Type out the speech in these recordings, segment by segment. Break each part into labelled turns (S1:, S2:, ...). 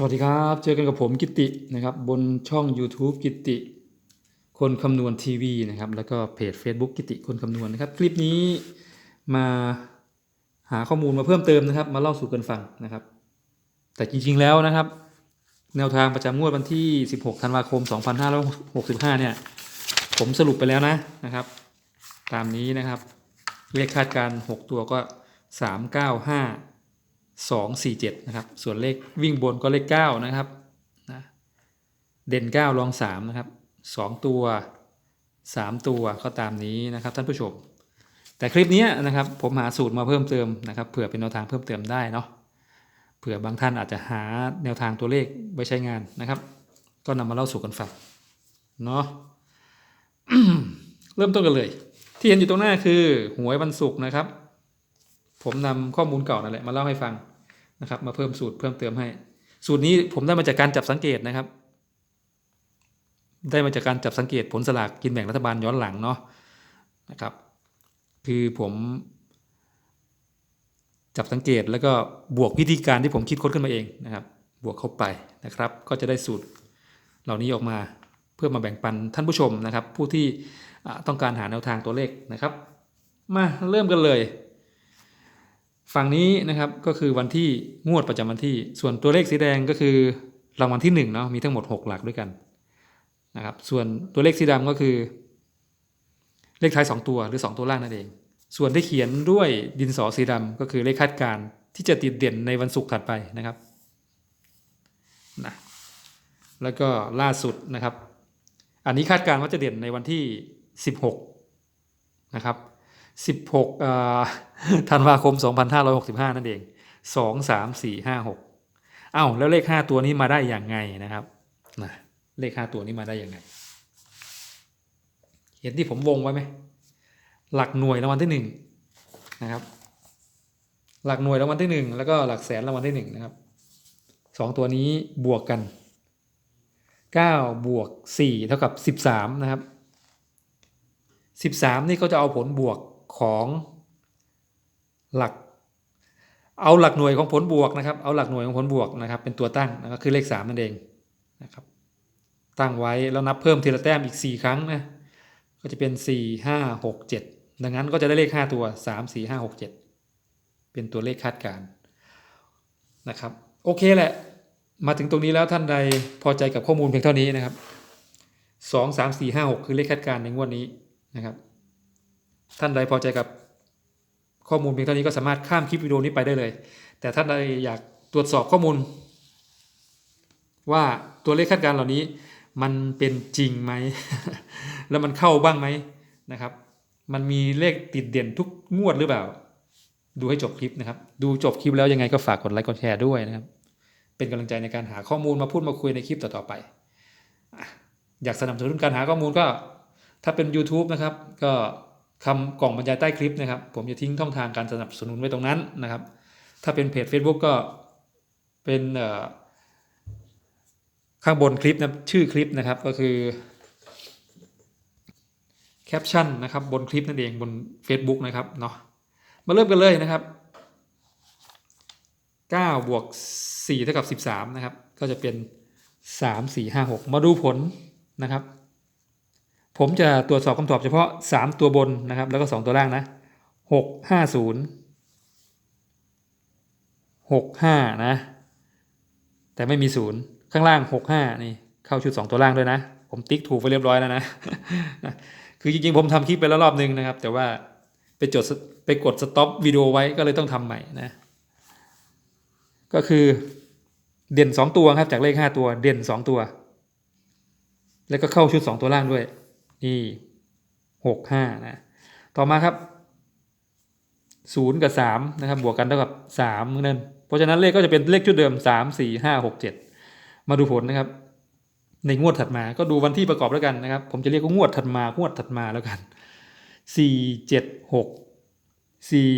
S1: สวัสดีครับ เจอกันกับผมกิตินะครับบนช่อง YouTube กิติ คนคำนวณทีวีนะครับแล้วก็เพจ Facebook กิติคนคำนวณนะครับ คลิปนี้มาหาข้อมูลมาเพิ่มเติมนะครับ มาเล่าสู่กันฟังนะครับ แต่จริงๆแล้วนะครับ แนวทางประจำงวดวันที่ 16 ธันวาคม 2565 เนี่ย ผมสรุปไปแล้วนะนะครับ ตามนี้นะครับเลขคาดการณ์6ตัวก็ 395 2 4 7นะครับส่วนเลขวิ่งบนก็เลข9นะครับนะเด่น 9 รอง 3 นะครับ 2 ตัว 3 ตัวก็ตามนี้นะครับท่านผู้ชม แต่คลิปนี้นะครับผมหาสูตรมาเพิ่มเติมนะครับเผื่อเป็นแนวทางเพิ่มเติมได้เนาะเผื่อบางท่านอาจจะหาแนวทางตัวเลขไว้ใช้งานนะครับ ก็นำมาเล่าสู่กันฟังเนาะเริ่มต้นกันเลย ที่เห็นอยู่ตรงหน้าคือหวยวันศุกร์นะครับ ผมนำข้อมูลเก่านั่นแหละมาเล่าให้ฟัง นะครับ มาเพิ่มสูตรเพิ่มเติมให้ สูตรนี้ผมได้มาจากการจับสังเกตนะครับ ได้มาจากการจับสังเกตผลสลากกินแบ่งรัฐบาลย้อนหลังเนาะนะครับ คือผมจับสังเกตแล้วก็บวกวิธีการที่ผมคิดค้นขึ้นมาเองนะครับ บวกเข้าไปนะครับ ก็จะได้สูตรเหล่านี้ออกมาเพื่อมาแบ่งปันท่านผู้ชมนะครับ ผู้ที่ต้องการหาแนวทางตัวเลขนะครับ มาเริ่มกันเลย ฝั่งนี้นะครับก็คือวันที่งวดประจำวันที่ ส่วนตัวเลขสีแดงก็คือรางวัลที่1เนาะมีทั้งหมด 6 หลักด้วยกันนะครับส่วนตัวเลขสีดำก็คือ เลขท้าย 2 ตัวหรือ 2 ตัวล่างนั่นเอง ส่วนที่เขียนด้วยดินสอสีดำก็คือเลขคาดการณ์ที่จะติดเด่นในวันศุกร์ถัดไปนะครับนะแล้วก็ล่าสุดนะครับ อันนี้คาดการณ์ว่าจะเด่นในวันที่ 16 นะครับ 16ธันวาคม 2565 นั่นเอง 2 3 4 5 6อ้าวแล้วเลข 5 ตัวนี้มาได้อย่างไงนะครับนะเลข 5 ตัวนี้มาได้อย่างไง เห็นที่ผมวงไว้ไหม หลักหน่วยรางวัลที่ 1 นะครับ หลักหน่วยรางวัลที่ 1 แล้วก็หลักแสนรางวัลที่ 1 นะครับสองตัวนี้บวกกัน 9 บวก 4 เท่ากับ 13 นะครับ 13 นี่ก็จะเอาผลบวก ของหลัก เอาหลักหน่วยของผลบวกนะครับ เอาหลักหน่วยของผลบวกนะครับ เป็นตัวตั้งนะครับคือเลข3นั่นเองนะครับ ตั้งไว้แล้วนับเพิ่มทีละแต้มอีก 4 ครั้งนะก็จะเป็น 4 5 6 7 ดังนั้นก็จะได้เลข 5 ตัว 3 4 5 6 7 เป็นตัวเลขคาดการณ์นะครับ โอเคแหละ มาถึงตรงนี้แล้วท่านใดพอใจกับข้อมูลเพียงเท่านี้นะครับ 2 3 4 5 6 คือเลขคาดการณ์ในงวดนี้นะครับ ท่านใดพอใจกับข้อมูลเพียงเท่านี้ก็สามารถข้ามคลิปวิดีโอนี้ไปได้เลย แต่ท่านใดอยากตรวจสอบข้อมูล ว่าตัวเลขคาดการณ์เหล่านี้ มันเป็นจริงไหม แล้วมันเข้าบ้างไหมนะครับ มันมีเลขติดเด่นทุกงวดหรือเปล่า ดูให้จบคลิปนะครับ ดูจบคลิปแล้วยังไงก็ฝากกดไลค์กดแชร์ด้วยนะครับ เป็นกำลังใจในการหาข้อมูลมาพูดมาคุยในคลิปต่อๆไปอะอยากสนับสนุนการหาข้อมูลก็ ถ้าเป็น YouTube นะครับก็ คำกล่องบรรยายใต้คลิปนะครับ ผมจะทิ้งช่องทางการสนับสนุนไว้ตรงนั้นนะครับ ถ้าเป็นเพจ Facebook ก็เป็นข้างบนคลิปนะชื่อคลิปนะครับก็คือแคปชั่นนะครับบนคลิปนั่นเองบน Facebook นะครับเนาะมาเริ่มกันเลยนะครับ9บวก4เท่ากับ 13 นะครับ ก็จะเป็น 3 4 5 6 มาดูผลนะครับ ผมจะตรวจสอบคำตอบเฉพาะ 3 ตัวบนนะครับ แล้วก็ 2 ตัวล่างนะ 6 5 0 6 5 นะ แต่ไม่มี 0 ข้างล่าง 6 5 นี่ เข้าชุด 2 ตัวล่างด้วยนะ ผมติ๊กถูกไปเรียบร้อยแล้วนะ คือจริงๆ ผมทำคลิปไปแล้วรอบนึงนะครับ แต่ว่าไปจดไปกดสต็อปวิดีโอไว้ก็เลยต้องทำใหม่นะ ก็คือเด่น 2 ตัวครับจากเลข 5 ตัว เด่น 2 ตัว แล้วก็เข้าชุด 2 ตัวล่างด้วย นี่หกห้านะ ต่อมาครับศูนย์กับสามนะครับ บวกกันเท่ากับสามนั่น เพราะฉะนั้นเลขก็จะเป็นเลขชุดเดิมสามสี่ห้าหกเจ็ดมาดูผลนะครับ ในงวดถัดมา ก็ดูวันที่ประกอบแล้วกันนะครับ ผมจะเรียกว่างวดถัดมางวดถัดมาแล้วกันสี่เจ็ดหกสี่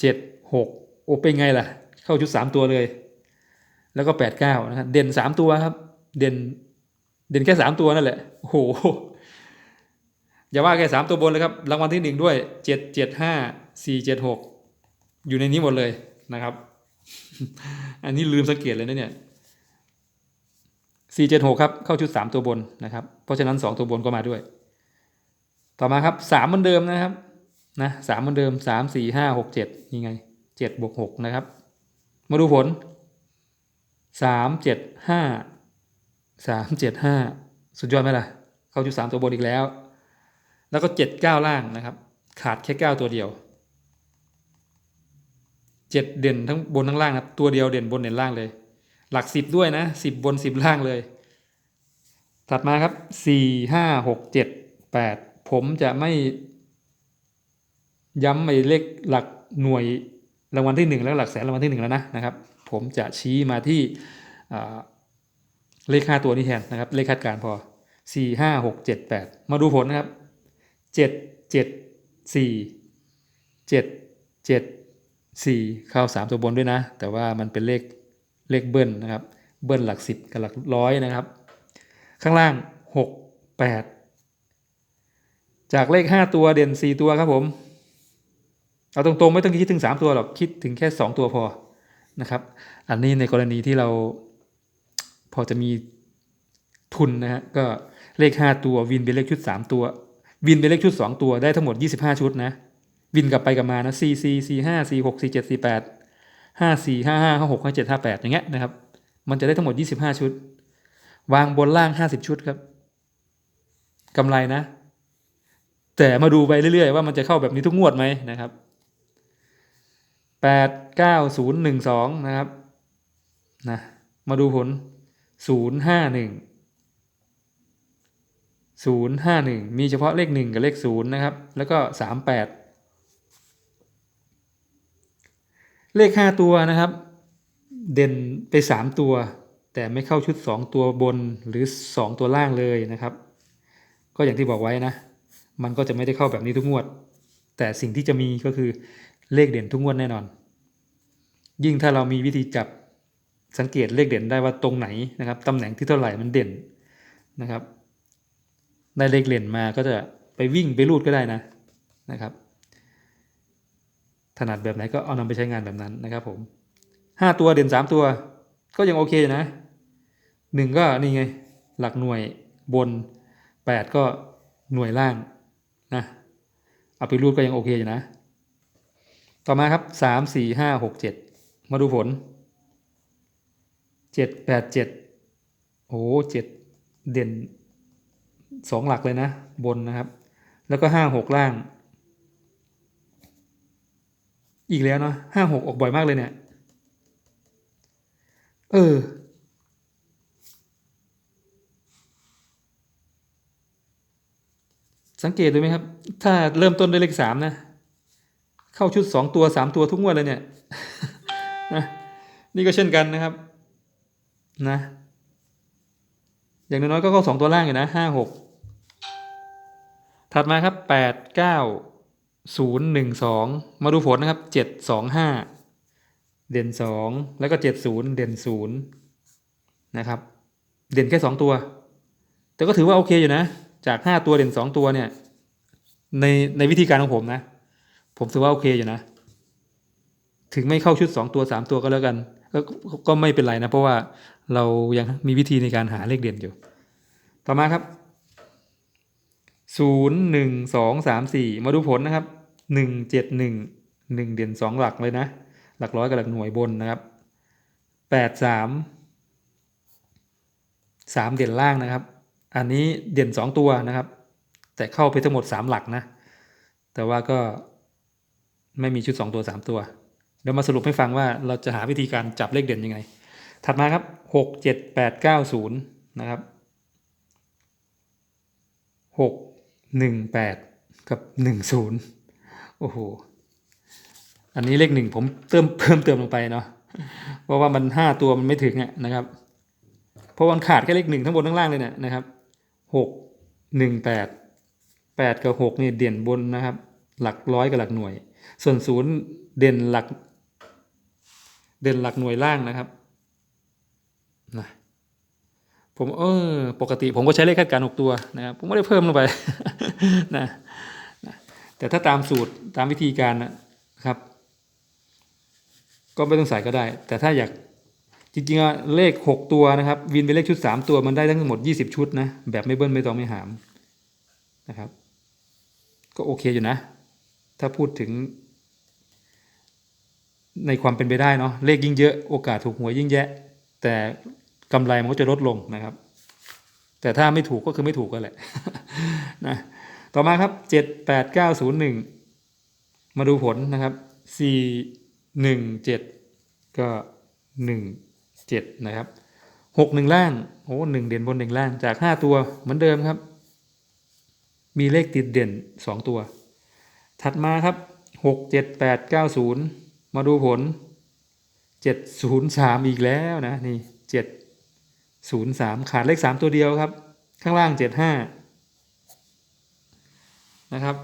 S1: เจ็ดหกโอเป็นไงล่ะ เข้าชุดสามตัวเลย แล้วก็แปดเก้านะครับ เด่นสามตัวครับ เด่น เด่นแค่สามตัวนั่นแหละ โอ้โห อย่าว่าแค่สามตัวบนเลยครับ รางวัลที่หนึ่งด้วยเจ็ดเจ็ดห้าสี่เจ็ดหกอยู่ในนี้หมดเลยนะครับ อันนี้ลืมสังเกตเลยนะเนี่ยสี่เจ็ดหกครับ เข้าชุดสามตัวบนนะครับ เพราะฉะนั้นสองตัวบนก็มาด้วย ต่อมาครับสามเหมือนเดิมนะครับนะสามเหมือนเดิมสามสี่ห้าหกเจ็ดนี่ไงเจ็ดบวกหกนะครับ มาดูผลสามเจ็ดห้าสามเจ็ดห้าสุดยอดไหมล่ะ เข้าชุดสามตัวบนอีกแล้ว แล้วก็เจ็ดเก้าล่างนะครับ ขาดแค่เก้าตัวเดียวเจ็ดเด่นทั้งบนทั้งล่างนะตัวเดียวเด่นบนเด่นล่างเลย หลักสิบด้วยนะสิบบนสิบล่างเลย ถัดมาครับสี่ห้าหกเจ็ดแปดผมจะไม่ ย้ำไปเลขหลักหน่วยรางวัลที่หนึ่งแล้วหลักแสนรางวัลที่หนึ่งแล้วนะนะครับ ผมจะชี้มาที่เลขห้าตัวนี้แทนนะครับ เลขคาดการพอสี่ห้าหกเจ็ดแปดมาดูผลนะครับ เจ็ดเจ็ดสี่เจ็ดเจ็ดสี่เข้าสามตัวบนด้วยนะ แต่ว่ามันเป็นเลขเลขเบิ้ลนะครับ เบิ้ลหลักสิบกับหลักร้อยนะครับ ข้างล่างหกแปดจากเลขห้าตัวเด่นสี่ตัวครับผม เอาตรงๆไม่ต้องคิดถึง3ตัวหรอกคิดถึงแค่2ตัวพอนะครับ อันนี้ในกรณีที่เราพอจะมีทุนนะฮะก็เลข5ตัววินเป็นเลขชุด3ตัว วินเป็นเลขชุด 2 ตัวได้ทั้งหมด 25 ชุดนะ วินกลับไปกลับมานะ4 4 4 5 4 6 4 7 4 8 5 4 5 5 5 6 5 7 5 8อย่างเงี้ยนะครับ มันจะได้ทั้งหมด 25 ชุด วางบนล่าง 50 ชุดครับกำไรนะ แต่มาดูไปเรื่อยๆ ว่ามันจะเข้าแบบนี้ทุกงวดไหมนะครับแปดเก้าศูนย์หนึ่งสองนะครับนะมาดูผลศูนย์ห้าหนึ่ง ศูนย์ห้าหนึ่งมีเฉพาะเลขหนึ่งกับเลขศูนย์นะครับ แล้วก็สามแปดเลขห้าตัวนะครับ เด่นไปสามตัว แต่ไม่เข้าชุดสองตัวบนหรือสองตัวล่างเลยนะครับ ก็อย่างที่บอกไว้นะ มันก็จะไม่ได้เข้าแบบนี้ทุกงวด แต่สิ่งที่จะมีก็คือเลขเด่นทุกงวดแน่นอน ยิ่งถ้าเรามีวิธีจับสังเกตเลขเด่นได้ว่าตรงไหนนะครับตำแหน่งที่เท่าไหร่มันเด่นนะครับ ได้เลขเด่นมาก็จะไปวิ่งไปรูดก็ได้นะนะครับ ถนัดแบบไหนก็เอานำไปใช้งานแบบนั้นนะครับผมห้าตัวเด่นสามตัว ก็ยังโอเคนะหนึ่งก็นี่ไง หลักหน่วยบนแปดก็หน่วยล่างนะเอาไปรูดก็ยังโอเคอยู่นะ ต่อมาครับสามสี่ห้าหกเจ็ดมาดูผลเจ็ดแปดเจ็ดโอ้เจ็ดเด่น สองหลักเลยนะ บนนะครับ แล้วก็ห้าหกล่าง อีกแล้วเนาะห้าหกออกบ่อยมากเลยเนี่ย เออ สังเกตดูไหมครับ ถ้าเริ่มต้นด้วยเลขสามนะ เข้าชุดสองตัวสามตัวทุกงวดเลยเนี่ยนะนี่ก็เช่นกันนะครับ นะอย่างน้อยๆก็เข้าสองตัวล่างอยู่นะห้าหก ถัดมาครับแปดเก้าศูนย์หนึ่งสองมาดูผลนะครับเจ็ดสองห้าเด่นสองแล้วก็เจ็ดศูนย์เด่นศูนย์นะครับ เด่นแค่สองตัว แต่ก็ถือว่าโอเคอยู่นะ จากห้าตัวเด่นสองตัวเนี่ย ในในวิธีการของผมนะ ผมถือว่าโอเคอยู่นะ ถึงไม่เข้าชุดสองตัวสามตัวก็แล้วกันก็ก็ก็ไม่เป็นไรนะ เพราะว่าเรายังมีวิธีในการหาเลขเด่นอยู่ ต่อมาครับ ศูนย์หนึ่งสองสามสี่มาดูผลนะครับหนึ่งเจ็ดหนึ่งหนึ่งเด่นสองหลักเลยนะ หลักร้อยกับหลักหน่วยบนนะครับแปดสามสามเด่นล่างนะครับ อันนี้เด่นสองตัวนะครับ แต่เข้าไปทั้งหมดสามหลักนะ แต่ว่าก็ไม่มีชุดสองตัวสามตัวเดี๋ยวมาสรุปให้ฟังว่าเราจะหาวิธีการจับเลขเด่นยังไง ถัดมาครับหกเจ็ดแปดเก้าศูนย์นะครับหก หนึ่งแปดกับหนึ่งศูนย์โอ้โห อันนี้เลขหนึ่งผมเติมเพิ่มเติมลงไปเนาะ เพราะว่ามันห้าตัวมันไม่ถึงอะนะครับ เพราะมันขาดแค่เลขหนึ่งทั้งบนทั้งล่างเลยเนี่ยนะครับหกหนึ่งแปดแปดกับหกนี่เด่นบนนะครับ หลักร้อยกับหลักหน่วย ส่วนศูนย์เด่นหลัก เด่นหลักหน่วยล่างนะครับนะ ผมเออปกติผมก็ใช้เลขคาดการณ์หกตัวนะครับผมไม่ได้เพิ่มลงไปนะนะแต่ถ้าตามสูตรตามวิธีการนะครับ ก็ไม่ต้องใส่ก็ได้ แต่ถ้าอยากจริงๆอะเลข 6 ตัวนะครับ วินเป็นเลขชุด 3 ตัวมันได้ทั้งหมด 20 ชุดนะแบบไม่เบิ้ลไม่ตองไม่หามนะครับ ก็โอเคอยู่นะ ถ้าพูดถึง ในความเป็นไปได้เนาะเลขยิ่งเยอะโอกาสถูกหวยยิ่งแยะ แต่ กำไรมันก็จะลดลงนะครับ แต่ถ้าไม่ถูกก็คือไม่ถูกก็แหละนะต่อมาครับเจ็ดแปดเก้าศูนย์หนึ่งมาดูผลนะครับสี่หนึ่งเจ็ดก็หนึ่งเจ็ดนะครับหกหนึ่งล่างโอ้หนึ่งเด่นบนหนึ่งล่างจากห้าตัวเหมือนเดิมครับ มีเลขติดเด่นสองตัว ถัดมาครับหกเจ็ดแปดเก้าศูนย์มาดูผลเจ็ดศูนย์สามอีกแล้วนะนี่เจ็ด ศูนย์สามขาดเลขสามตัวเดียวครับ ข้างล่างเจ็ดห้านะครับ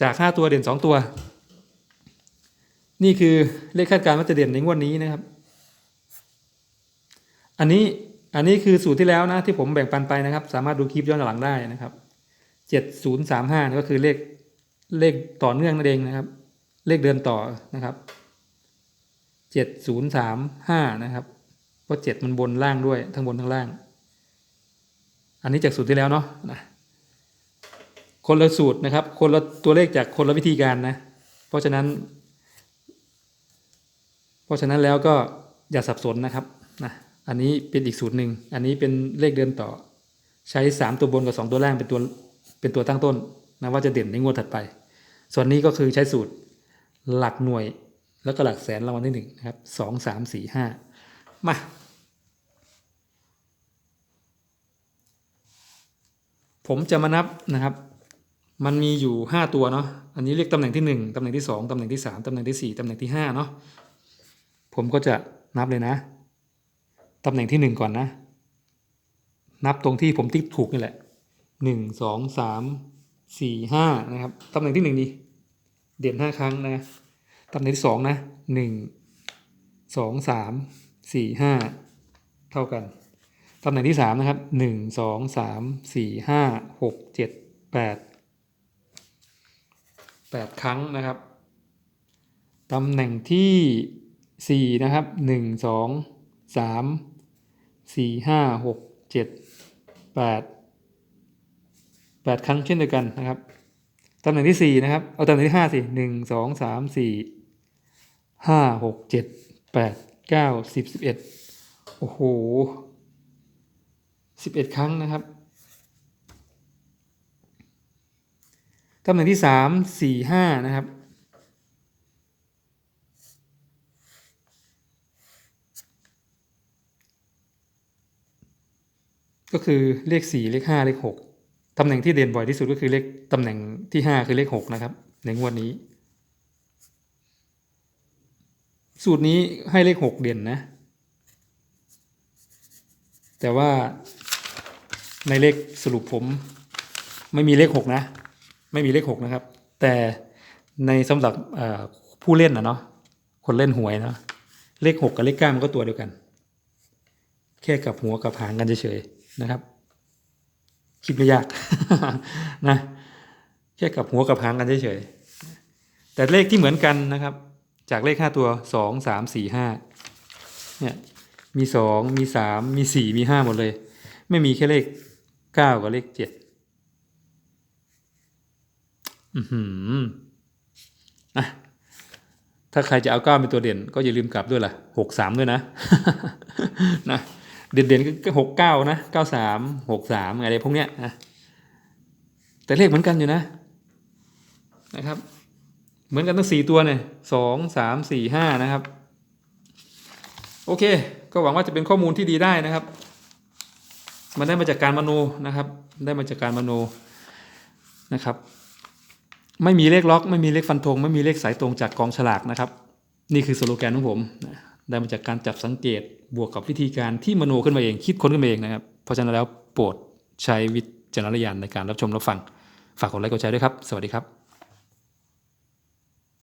S1: จากห้าตัวเด่นสองตัว นี่คือเลขคาดการณ์ว่าจะเด่นในงวดนนี้นะครับ อันนี้อันนี้คือสูตรที่แล้วนะที่ผมแบ่งปันไปนะครับ สามารถดูคลิปย้อนหลังได้นะครับเจ็ดศูนย์สามห้าก็คือเลขเลขต่อเนื่องนั่นเองนะครับ เลขเดินต่อนะครับเจ็ดศูนย์สามห้านะครับ เพราะเจ็ดมันบนล่างด้วย ทั้งบนทั้งล่าง อันนี้จากสูตรที่แล้วเนาะนะคนละสูตรนะครับ คนละตัวเลขจากคนละวิธีการนะ เพราะฉะนั้น เพราะฉะนั้นแล้วก็อย่าสับสนนะครับนะอันนี้เป็นอีกสูตรหนึ่ง อันนี้เป็นเลขเดินต่อ ใช้สามตัวบนกับสองตัวล่างเป็นตัวเป็นตัวตั้งต้นนะว่าจะเด่นในงวดถัดไป ส่วนนี้ก็คือใช้สูตรหลักหน่วยแล้วก็หลักแสนรางวัลที่หนึ่งนะครับสองสามสี่ห้า มา ผมจะมานับนะครับ มันมีอยู่ห้าตัวเนาะอันนี้เรียกตำแหน่งที่หนึ่งตำแหน่งที่สองตำแหน่งที่สามตำแหน่งที่สี่ตำแหน่งที่ห้าเนาะผมก็จะนับเลยนะตำแหน่งที่หนึ่งก่อนนะ นับตรงที่ผมติ๊กถูกนี่แหละหนึ่งสองสามสี่ห้านะครับตำแหน่งที่หนึ่งนี่เด่นห้าครั้งนะตำแหน่งที่สองนะหนึ่ง สี่ห้าเท่ากันตำแหน่งที่สามนะครับหนึ่งสองสามสี่ห้าหกเจ็ดแปดแปดครั้งนะครับตำแหน่งที่สี่นะครับหนึ่งสองสามสี่ห้าหกเจ็ดแปดแปดครั้งเช่นเดียวกันนะครับตำแหน่งที่สี่นะครับเอาตำแหน่งที่ห้าสิหนึ่งสองสามสี่ห้าหกเจ็ดแปด เก้าสิบสิบเอ็ดโอ้โหสิบเอ็ดครั้งนะครับตำแหน่งที่สามสี่ห้านะครับก็คือเลขสี่เลขห้าเลขหกตำแหน่งที่เด่นบ่อยที่สุดก็คือเลขตำแหน่งที่ห้าคือเลขหกนะครับ ในงวดนี้ สูตรนี้ให้เลขหกเด่นนะ แต่ว่าในเลขสรุปผม ไม่มีเลขหกนะ ไม่มีเลขหกนะครับ แต่ในสำหรับผู้เล่นนะเนาะคนเล่นหวยเนาะเลขหกกับเลขเก้ามันก็ตัวเดียวกัน แค่กับหัวกับหางกันเฉยๆนะครับ คิดไม่ยากนะแค่กับหัวกับหางกันเฉยๆแต่เลขที่เหมือนกันนะครับ จากเลขห้าตัวสองสามสี่ห้าเนี่ยมีสองมีสามมีสี่มีห้าหมดเลย ไม่มีแค่เลขเก้ากับเลขเจ็ดอือหืออะถ้าใครจะเอาเก้าเป็นตัวเด่น ก็อย่าลืมกลับด้วยล่ะหกสามด้วยนะนะเด่นๆก็หกเก้านะเก้าสามหกสามอะไรพวกเนี้ยนะแต่เลขเหมือนกันอยู่นะนะครับ มือนกันทั้งสี่ตัวเนี่ยสองสามสี่ห้านะครับ โอเค ก็หวังว่าจะเป็นข้อมูลที่ดีได้นะครับ มันได้มาจากการมโนนะครับ ได้มาจากการมโนนะครับ ไม่มีเลขล็อก ไม่มีเลขฟันธงไม่มีเลขสายตรงจากกองฉลากนะครับ นี่คือสโลแกนของผมได้มาจากการจับสังเกตบวกกับวิธีการที่มโนขึ้นมาเอง คิดค้นขึ้นมาเองนะครับ เพราะฉะนั้นแล้วโปรดใช้วิจารณญาณในการรับชมรับฟัง ฝากกดไลค์กดแชร์ด้วยครับ สวัสดีครับ